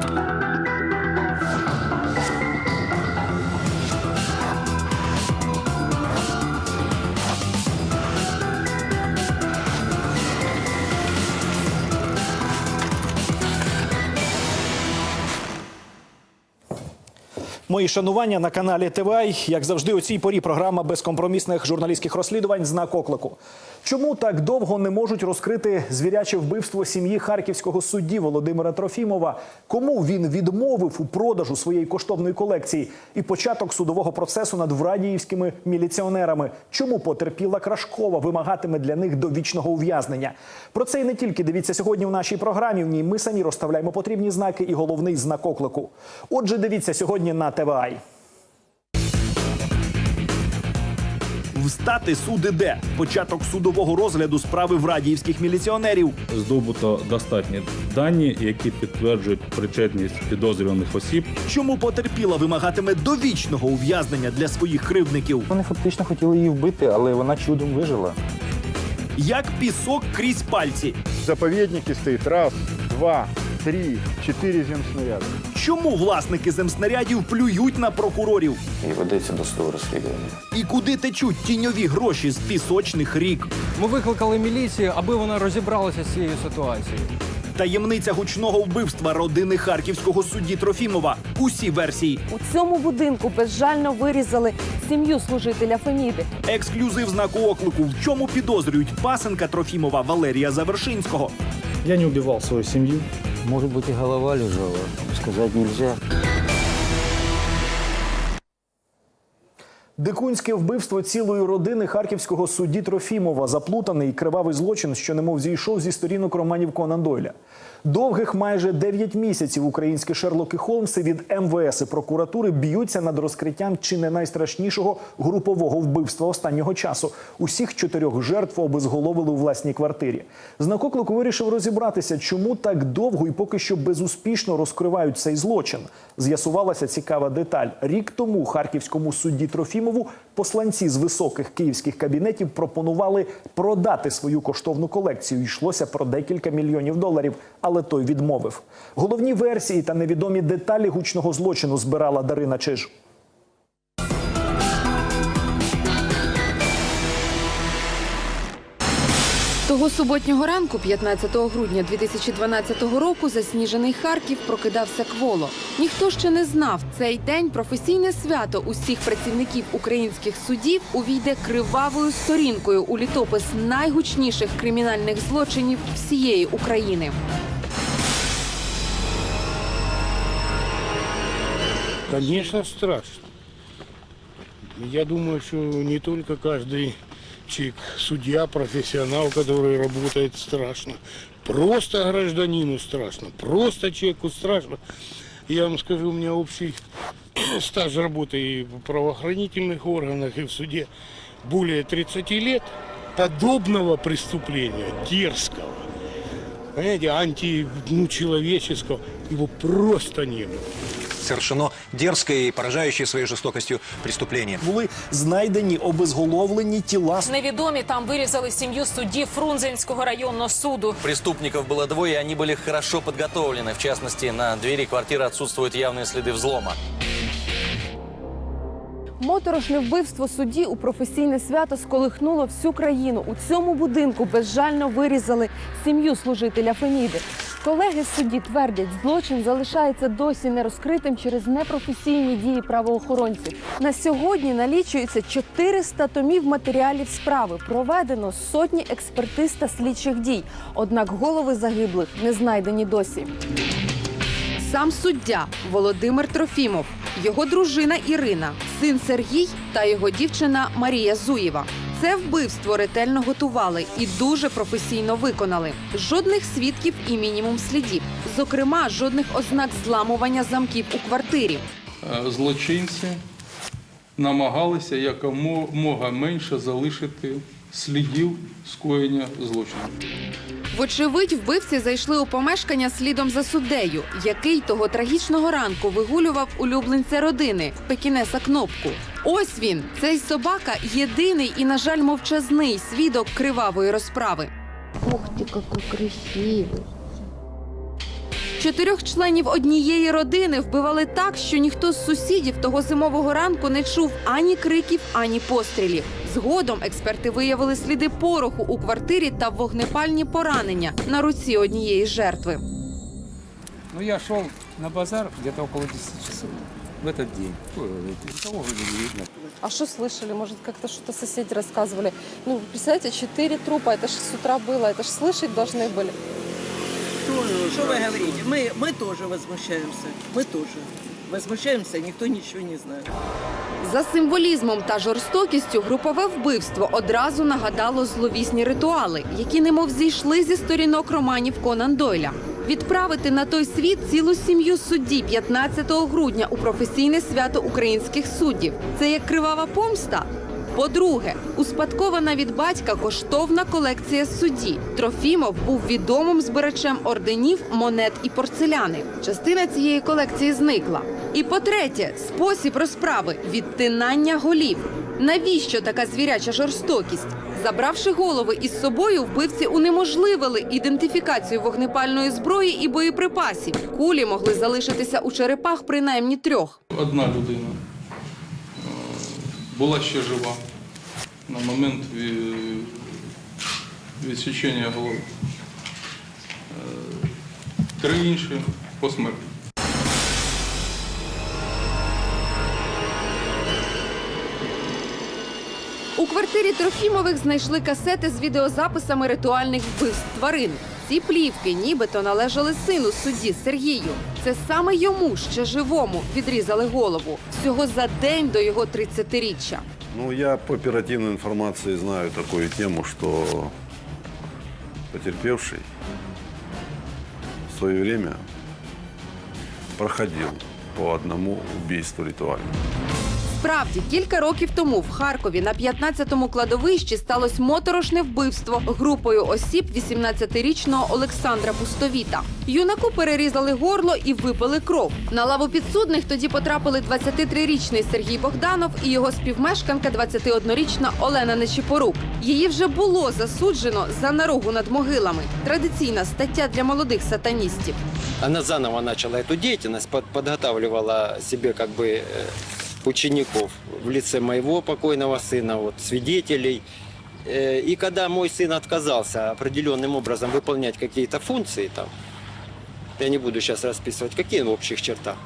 thank you Мої шанування на каналі ТВАЙ. Як завжди, у цій порі програма безкомпромісних журналістських розслідувань знак оклику. Чому так довго не можуть розкрити звіряче вбивство сім'ї харківського судді Володимира Трофімова? Кому він відмовив у продажу своєї коштовної колекції? І початок судового процесу над врадіївськими міліціонерами. Чому потерпіла Крашкова вимагатиме для них довічного ув'язнення? Про це і не тільки дивіться сьогодні в нашій програмі. В ній ми самі розставляємо потрібні знаки і головний знак оклику. Отже, дивіться сьогодні на ТВАЙ. Встати суд іде. Початок судового розгляду справи врадіївських міліціонерів. здобуто достатні дані, які підтверджують причетність підозрюваних осіб Чому потерпіла вимагатиме довічного ув'язнення для своїх кривдників? Вони фактично хотіли її вбити, але вона чудом вижила. Як пісок крізь пальці? В заповеднике стоит раз, два, три, четыре земснаряда. Чому власники земснарядів плюють на прокурорів? і ведеться досудове розслідування. І куди течуть тіньові гроші з пісочних рік? Ми викликали міліцію, аби вона розібралася з цією ситуацією. Таємниця гучного вбивства родини харківського судді Трофімова. Усі версії. У цьому будинку безжально вирізали сім'ю служителя Феміди. Ексклюзив знаку оклику. В чому підозрюють пасенка Трофімова Валерія Завершинського. Я не убивал свою семью. Может быть, и голова лежала, сказать нельзя. Дикунське вбивство цілої родини харківського судді Трофімова, заплутаний кривавий злочин, що немов зійшов зі сторінок романів Конан Дойля. Довгих майже 9 місяців українські Шерлоки Холмси від МВС і прокуратури б'ються над розкриттям чи не найстрашнішого групового вбивства останнього часу. Усіх чотирьох жертв обезголовили у власній квартирі. Знак вирішив розібратися, чому так довго і поки що безуспішно розкривають цей злочин. З'ясувалася цікава деталь. Рік тому харківському судді Трофімову посланці з високих київських кабінетів пропонували продати свою коштовну колекцію. Йшлося про декілька мільйонів доларів, але той відмовив. Головні версії та невідомі деталі гучного злочину збирала Дарина Чиж. Того суботнього ранку, 15 грудня 2012 року, засніжений Харків прокидався кволо. Ніхто ще не знав, цей день професійне свято усіх працівників українських судів увійде кривавою сторінкою у літопис найгучніших кримінальних злочинів всієї України. Конечно, страшно. Я думаю, что не только каждый человек, судья, профессионал, который работает, страшно. Просто гражданину страшно, просто человеку страшно. Я вам скажу, у меня общий стаж работы и в правоохранительных органах, и в суде более 30 лет. Подобного преступления, дерзкого, понимаете, анти, ну, его просто не было. совершено дерзкое и поражающее своей жестокостью преступление. Були знайдені обезголовлені тіла Невідомі там вирізали сім'ю судді Фрунзенського районного суду. Преступников было двое, и они были хорошо подготовлены. В частности, на двери квартиры отсутствуют явные следы взлома. Моторошне вбивство судді у професійне свято сколихнуло всю країну. У цьому будинку безжально вирізали сім'ю служителя Феміди. Колеги судді твердять, злочин залишається досі нерозкритим через непрофесійні дії правоохоронців. На сьогодні налічується 400 томів матеріалів справи. Проведено сотні експертиз та слідчих дій. Однак голови загиблих не знайдені досі. Сам суддя Володимир Трофімов, його дружина Ірина, син Сергій та його дівчина Марія Зуєва. Це вбивство ретельно готували і дуже професійно виконали. Жодних свідків і мінімум слідів. Зокрема, жодних ознак зламування замків у квартирі. Е, злочинці намагалися якомога менше залишити слідів скоєння злочину. Вочевидь, вбивці зайшли у помешкання слідом за суддею, який того трагічного ранку вигулював улюбленця родини Пекінеса Кнопку. Ось він, цей собака, єдиний і, на жаль, мовчазний свідок кривавої розправи. Ух ти, який красивий. Чотирьох членів однієї родини вбивали так, що ніхто з сусідів того зимового ранку не чув ані криків, ані пострілів. Згодом експерти виявили сліди пороху у квартирі та вогнепальні поранення на руці однієї жертви. Ну, я шел на базар где-то около 10 часов в этот день. Ой, Никого вроде не видно. А что слышали? Может, как-то что-то соседи рассказывали? Ну, представляете, четыре трупа, это же с утра было, это же слышать должны были. Что вы говорите? Мы, мы тоже возмущаемся. Мы тоже возмущаемся, никто ничего не знает. За символізмом та жорстокістю групове вбивство одразу нагадало зловісні ритуали, які немов зійшли зі сторінок романів Конан Дойля. Відправити на той світ цілу сім'ю судді 15 грудня у професійне свято українських суддів. Це як кривава помста. По-друге, успадкована від батька коштовна колекція судді. Трофімов був відомим збирачем орденів, монет і порцеляни. Частина цієї колекції зникла. І по-третє, спосіб розправи відтинання голів. Навіщо така звіряча жорстокість? Забравши голови із собою, вбивці унеможливили ідентифікацію вогнепальної зброї і боєприпасів. Кулі могли залишитися у черепах принаймні трьох. Одна людина е, була ще жива на момент відсічення голови. Е, Три інші посмертно. У квартирі Трофімових знайшли касети з відеозаписами ритуальних вбивств тварин. Ці плівки нібито належали сину судді Сергію. Це саме йому, ще живому, відрізали голову всього за день до його 30-річчя. Ну, я по оперативной информации знаю такую тему, что потерпевший в свое время проходил по одному убийству ритуальному. Справді, кілька років тому в Харкові на 15-му кладовищі сталося моторошне вбивство групою осіб 18-річного Олександра Пустовіта. Юнаку перерізали горло і випили кров. На лаву підсудних тоді потрапили 23-річний Сергій Богданов і його співмешканка 21-річна Олена Нечіпорук. Її вже було засуджено за наругу над могилами. Традиційна стаття для молодих сатаністів. Она заново начала эту деятельность, под- подготавливала себе как бы э, учеников в лице моего покойного сына, вот, свидетелей. Э, И когда мой сын отказался определенным образом выполнять какие-то функции, там, я не буду сейчас расписывать, какие в общих чертах,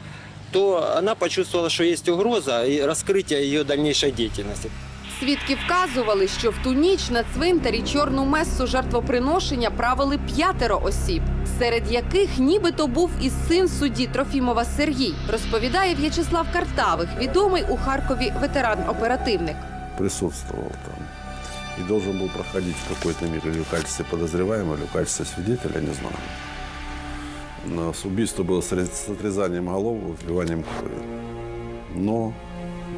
то она почувствовала, что есть угроза и раскрытие ее дальнейшей деятельности. Свідки вказували, що в ту ніч на цвинтарі чорну месу жертвоприношення правили п'ятеро осіб, серед яких нібито був і син судді Трофімова Сергій, розповідає В'ячеслав Картавих, відомий у Харкові ветеран-оперативник. Присутствовал там. И должен был проходить в какой-то мере или в качестве подозреваемого, или в качестве свидетеля, не знаю. Но с- убийство было с рез- с отрезанием голов, вливанием крови. Но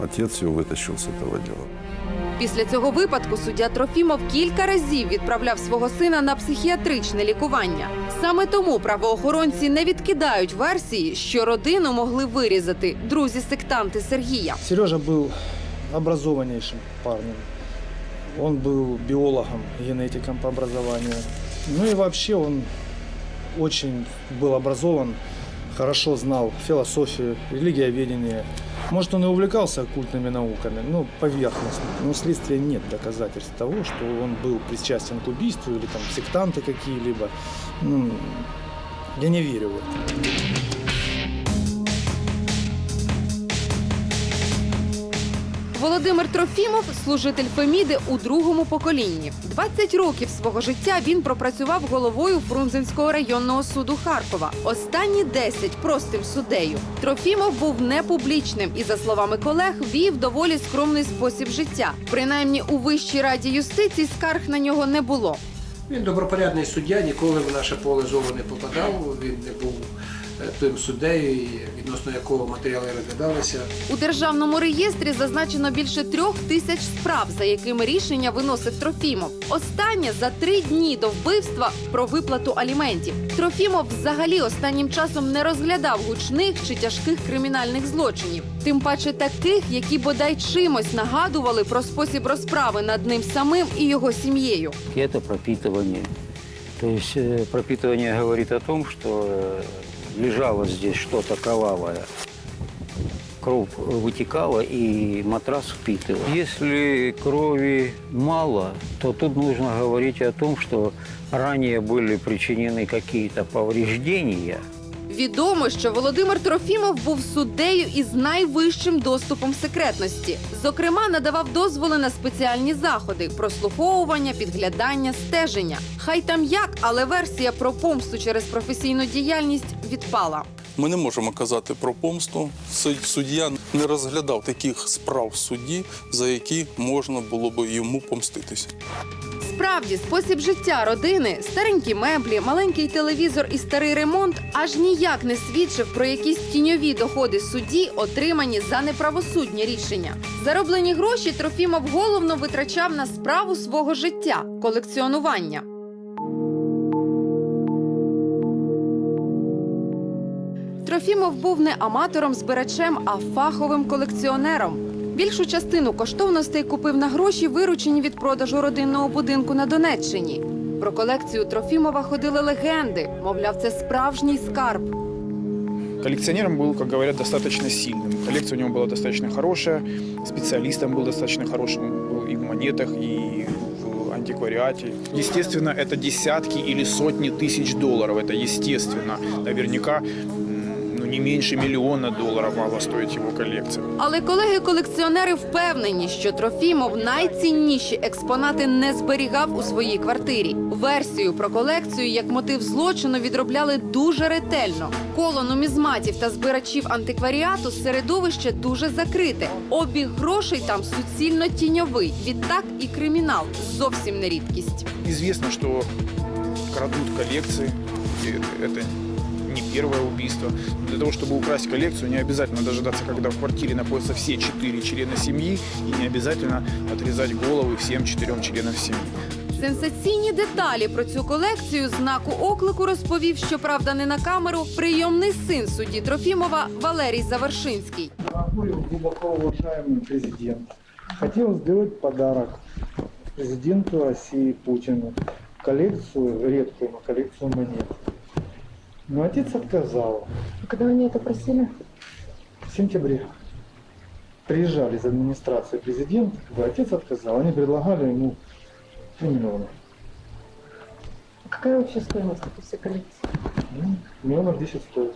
отец его вытащил с этого дела. Після цього випадку суддя Трофімов кілька разів відправляв свого сина на психіатричне лікування. Саме тому правоохоронці не відкидають версії, що родину могли вирізати друзі-сектанти Сергія. Сережа был образованнейшим парнем. Он был биологом, генетиком по образованию. Ну и вообще он очень был образован, хорошо знал философию, религиоведение. Может, он и увлекался оккультными науками, но поверхностно. Но у следствия нет доказательств того, что он был причастен к убийству или там сектанты какие-либо. Ну, я не верю в это. Володимир Трофімов служитель Феміди у другому поколінні. 20 років свого життя він пропрацював головою Фрунзенського районного суду Харкова. Останні 10 простим суддею. Трофімов був непублічним і, за словами колег, вів доволі скромний спосіб життя. Принаймні у вищій раді юстиції скарг на нього не було. Він добропорядний суддя, ніколи в наше поле зору не попадав. Він не був тим суддею, і відносно якого матеріали розглядалися. У державному реєстрі зазначено більше трьох тисяч справ, за якими рішення виносив Трофімов. Останнє за три дні до вбивства про виплату аліментів. Трофімов взагалі останнім часом не розглядав гучних чи тяжких кримінальних злочинів, тим паче таких, які бодай чимось нагадували про спосіб розправи над ним самим і його сім'єю. Это пропитывание. То есть э, пропитывание говорит о том, что э, лежало здесь что-то кровавое. Кровь вытекала и матрас впитывал. Если крови мало, то тут нужно говорить о том, что ранее были причинены какие-то повреждения – Відомо, що Володимир Трофімов був суддею із найвищим доступом секретності. Зокрема, надавав дозволи на спеціальні заходи: прослуховування, підглядання, стеження. Хай там як, але версія про помсту через професійну діяльність відпала. Ми не можемо казати про помсту. Суддя не розглядав таких справ в суді, за які можна було б йому помститися. Справді, спосіб життя родини, старенькі меблі, маленький телевізор і старий ремонт аж ніяк не свідчив про якісь тіньові доходи судді, отримані за неправосудні рішення. Зароблені гроші Трофімов головно витрачав на справу свого життя колекціонування. Трофімов був не аматором-збирачем, а фаховим колекціонером. Більшу частину коштовностей купив на гроші, виручені від продажу родинного будинку на Донеччині. Про колекцію Трофімова ходили легенди. Мовляв, це справжній скарб. Коллекционером был, как говорят, достаточно сильным. Коллекция у него была достаточно хорошая, специалистом был достаточно хорошим был и в монетах, и в антиквариате. Естественно, это десятки или сотни тысяч долларов. Это естественно. Наверняка м, ну, не меньше миллиона долларов могла стоить его коллекция. Але колеги-колекціонери впевнені, що Трофімов найцінніші експонати не зберігав у своїй квартирі. Версію про колекцію як мотив злочину відробляли дуже ретельно. Коло нумізматів та збирачів антикваріату середовище дуже закрите. Обіг грошей там суцільно тіньовий. Відтак і кримінал зовсім не рідкість. Известно, что крадут коллекции. И это не первое убийство. Для того, чтобы украсть коллекцию, не обязательно дожидаться, когда в квартире находятся все четыре члена семьи, и не обязательно отрезать головы всем четырем членам семьи. Сенсаційні деталі про цю колекцію знаку оклику розповів, щоправда, не на камеру, прийомний син судді Трофімова Валерій Завершинський. Дорогой, глубоко уважаемый президент, хотел сделать подарок президенту России Путину. Коллекцию, редкую но коллекцию монет. Но отец отказал. Когда они это просили? В сентябре приезжали из администрации президента, как бы отец отказал. Они предлагали ему 3 миллиона. Какая вообще стоимость этой всей коллекции? Ну, миллионов 10 стоит.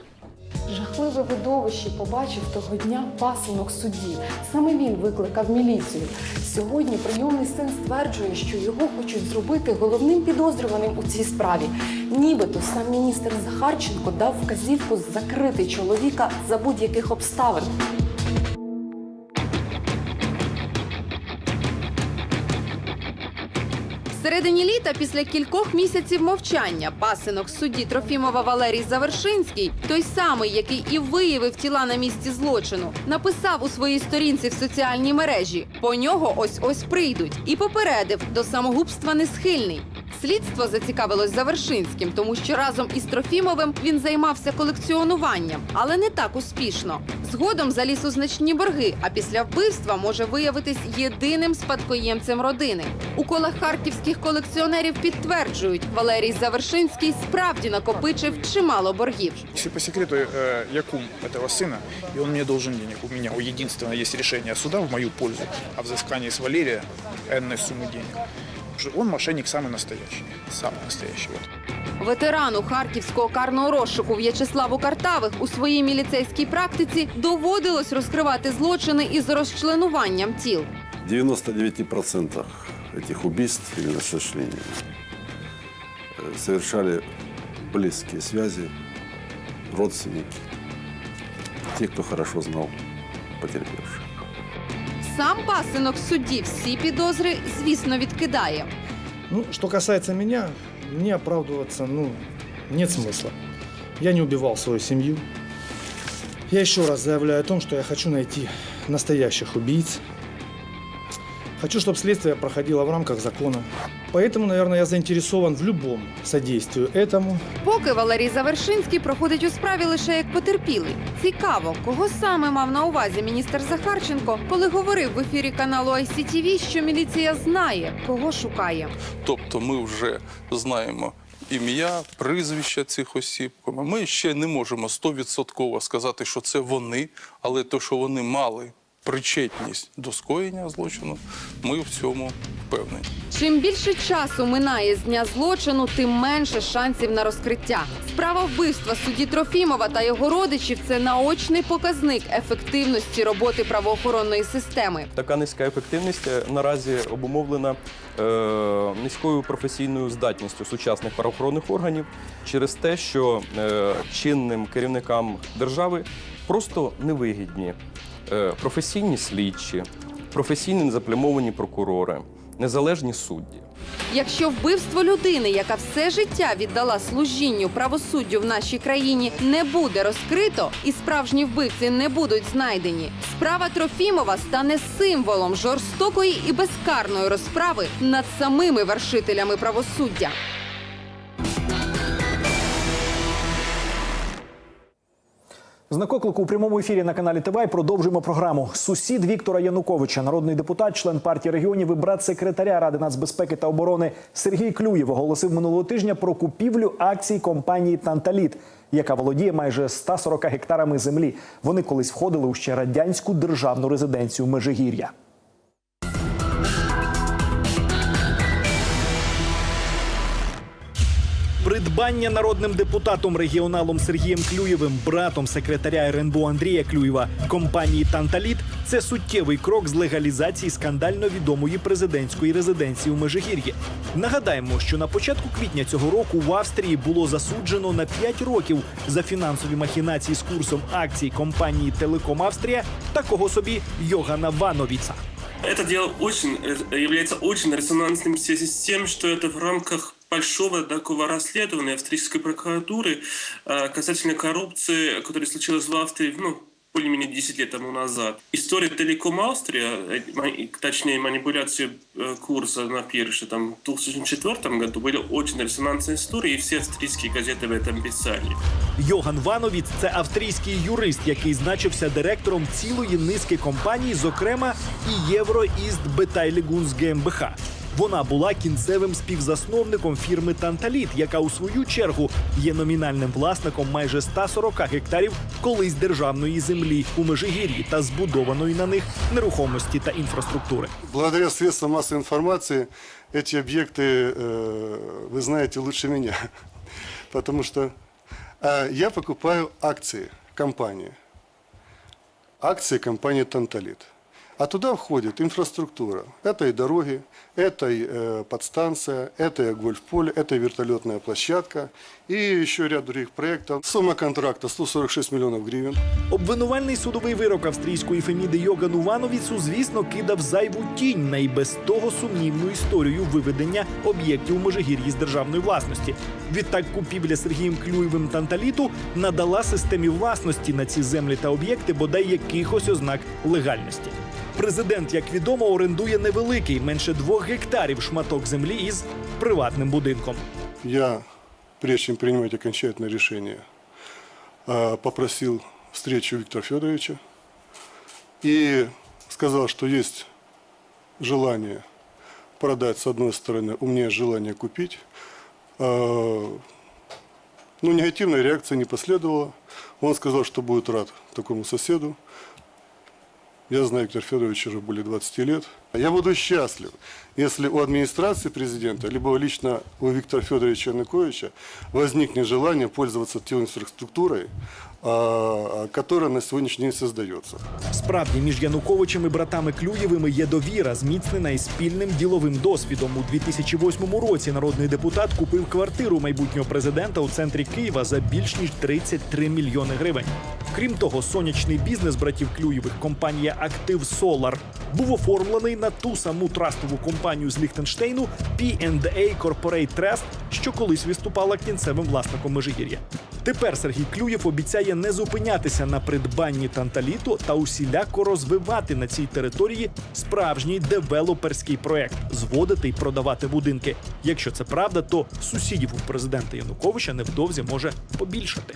Жахливе видовище побачив того дня пасинок судді. Саме він викликав міліцію. Сьогодні прийомний син стверджує, що його хочуть зробити головним підозрюваним у цій справі. Нібито сам міністр Захарченко дав вказівку закрити чоловіка за будь-яких обставин. Середині літа, після кількох місяців мовчання, пасинок судді Трофімова Валерій Завершинський, той самий, який і виявив тіла на місці злочину, написав у своїй сторінці в соціальній мережі: по нього ось ось прийдуть, і попередив до самогубства не схильний. Слідство зацікавилось Завершинським, тому що разом із Трофімовим він займався колекціонуванням, але не так успішно. Згодом заліз у значні борги, а після вбивства може виявитись єдиним спадкоємцем родини. У колах харківських колекціонерів підтверджують, Валерій Завершинський справді накопичив чимало боргів. Если по секрету, э, я кум этого сына, и он мне должен денег. У меня у единственного есть решение суда в мою пользу о взыскании с Валерия энной суммы денег. Уже Он мошенник самый настоящий. Самый настоящий. Вот. Ветерану харківського карного розшуку В'ячеславу Картавих у своїй міліцейській практиці доводилось розкривати злочини із розчленуванням тіл. В 99% этих убийств или расчленений э, совершали близкие связи, родственники, те, кто хорошо знал потерпевших. Сам пасинок судді всі підозри, звісно, відкидає. Ну, что касается меня, мне оправдываться, ну, нет смысла. Я не убивал свою семью. Я еще раз заявляю о том, что я хочу найти настоящих убийц. Хочу, чтобы следствие проходило в рамках закона. Поэтому, наверное, я заинтересован в любом содействии этому. Поки Валерій Завершинський проходить у справі лише як потерпілий. Цікаво, кого саме мав на увазі міністр Захарченко, коли говорив в ефірі каналу ICTV, що міліція знає, кого шукає. Тобто ми вже знаємо ім'я, прізвища цих осіб. Ми ще не можемо стовідсотково сказати, що це вони, але те, що вони мали причетність до скоєння злочину, ми в цьому впевнені. Чим більше часу минає з дня злочину, тим менше шансів на розкриття. Справа вбивства судді Трофімова та його родичів це наочний показник ефективності роботи правоохоронної системи. Така низька ефективність е, наразі обумовлена е, низькою професійною здатністю сучасних правоохоронних органів через те, що е, чинним керівникам держави просто невигідні професійні слідчі, професійні незаплямовані прокурори, незалежні судді. Якщо вбивство людини, яка все життя віддала служінню правосуддю в нашій країні, не буде розкрито і справжні вбивці не будуть знайдені, справа Трофімова стане символом жорстокої і безкарної розправи над самими вершителями правосуддя. Знак оклику у прямому ефірі на каналі ТВ продовжуємо програму. Сусід Віктора Януковича, народний депутат, член партії регіонів і брат секретаря Ради нацбезпеки та оборони Сергій Клюєв оголосив минулого тижня про купівлю акцій компанії Танталіт, яка володіє майже 140 гектарами землі. Вони колись входили у ще радянську державну резиденцію Межигір'я. Придбання народним депутатом регіоналом Сергієм Клюєвим, братом секретаря РНБО Андрія Клюєва компанії Танталіт це суттєвий крок з легалізації скандально відомої президентської резиденції у Межигір'ї. Нагадаємо, що на початку квітня цього року в Австрії було засуджено на 5 років за фінансові махінації з курсом акцій компанії Телеком Австрія такого собі Йогана Вановіца. Это дело очень э, является очень резонансным в связи с тем, что это в рамках большого такого расследования австрийской прокуратуры э, касательно коррупции, которая случилась в Австрии, ну, более-менее 10 лет тому назад. История Телеком Австрия, э, ма- точнее манипуляции э, курса на бирже там, в 2004 году, были очень резонансные истории, и все австрийские газеты об этом писали. Йоган Вановіц це австрійський юрист, який значився директором цілої низки компаній, зокрема і Євроїст Бетайлігунс ГМБХ. Вона була кінцевим співзасновником фірми Танталіт, яка у свою чергу є номінальним власником майже 140 гектарів колись державної землі у Межигір'ї та збудованої на них нерухомості та інфраструктури. Благодаря средствам массовой информации эти объекты э, вы знаете лучше меня. Потому что э, я покупаю акции компании. Акции компании «Танталит». А туда входит инфраструктура. Это и дороги, это и э, подстанция, это и гольф-поле, это и вертолетная площадка и еще ряд других проектов. Сумма контракта 146 миллионов гривен. Обвинувальний судовий вирок австрійської Феміди Йогану Вановіцу, звісно, кидав зайву тінь на і без того сумнівну історію виведення об'єктів у Межигір'ї з державної власності. Відтак купівля Сергієм Клюєвим Танталіту надала системі власності на ці землі та об'єкти бодай якихось ознак легальності. Президент, як відомо, орендує невеликий, менше двох гектарів шматок землі із приватним будинком. Я, прежде чем принимать окончательное решение, э, попросил встречу Виктора Федоровича и сказал, что есть желание продать с одной стороны, у меня есть желание купить. Э, Ну, негативной реакции не последовало. Он сказал, что будет рад такому соседу. Я знаю Виктора Федоровича уже более 20 лет. Я буду счастлив, если у администрации президента, либо лично у Виктора Федоровича Януковича возникнет желание пользоваться той инфраструктурой, а, которая на сегодняшний день создается. Справді між Януковичем і братами Клюєвими є довіра, зміцнена і спільним діловим досвідом. У 2008 році народний депутат купив квартиру майбутнього президента у центрі Києва за більш ніж 33 мільйони гривень. Крім того, сонячний бізнес братів Клюєвих, компанія Актив Солар, був оформлений на ту саму трастову компанію з Ліхтенштейну P&A Corporate Trust, що колись виступала кінцевим власником Межигір'я. Тепер Сергій Клюєв обіцяє не зупинятися на придбанні танталіту та усіляко розвивати на цій території справжній девелоперський проект зводити й продавати будинки. Якщо це правда, то сусідів у президента Януковича невдовзі може побільшати.